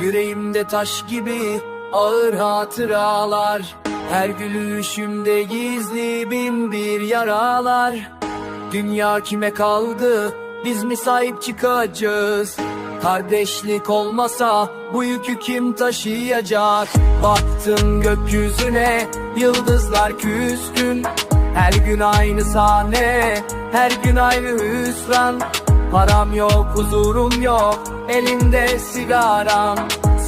Yüreğimde taş gibi ağır hatıralar Her gülüşümde gizli bin bir yaralar. Dünya kime kaldı biz mi sahip çıkacağız? Kardeşlik olmasa bu yükü kim taşıyacak? Baktım gökyüzüne yıldızlar küskün Her gün aynı sahne her gün aynı hüsran Param yok huzurum yok. Elimde sigaram.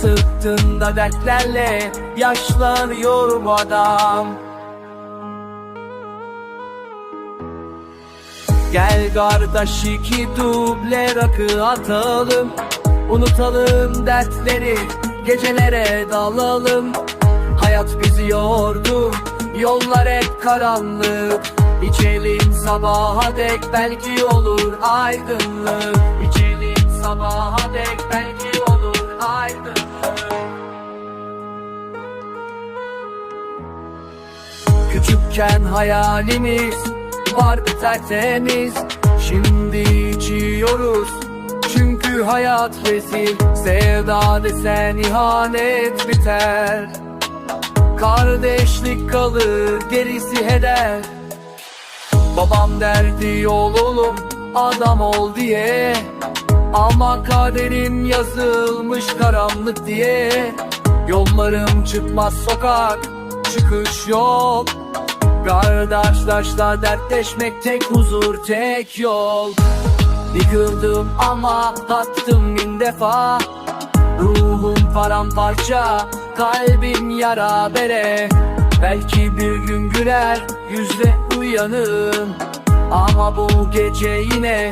Sırtında dertlerle yaşlanıyor bu adam. Gel kardeş iki duble rakı atalım. Unutalım dertleri gecelere dalalım. Hayat bizi yordu yollar hep karanlık İçelim sabaha dek belki olur aydınlık. İçelim sabaha dek belki olur aydınlık. Küçükken hayalimiz vardı tertemiz. Şimdi içiyoruz çünkü hayat rezil. Sevda desen ihanet biter. Kardeşlik kalır gerisi heder Babam derdi yol oğlum adam ol diye. Ama kaderim yazılmış karanlık diye. Yollarım çıkmaz sokak çıkış yok Kardeşlaşla dertleşmek tek huzur tek yol. Yıkıldım ama tattım bin defa. Ruhum paramparça kalbim yara bere. Belki bir gün güler yüzle uyanırım Ama bu gece yine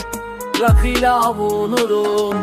rakıyla avunurum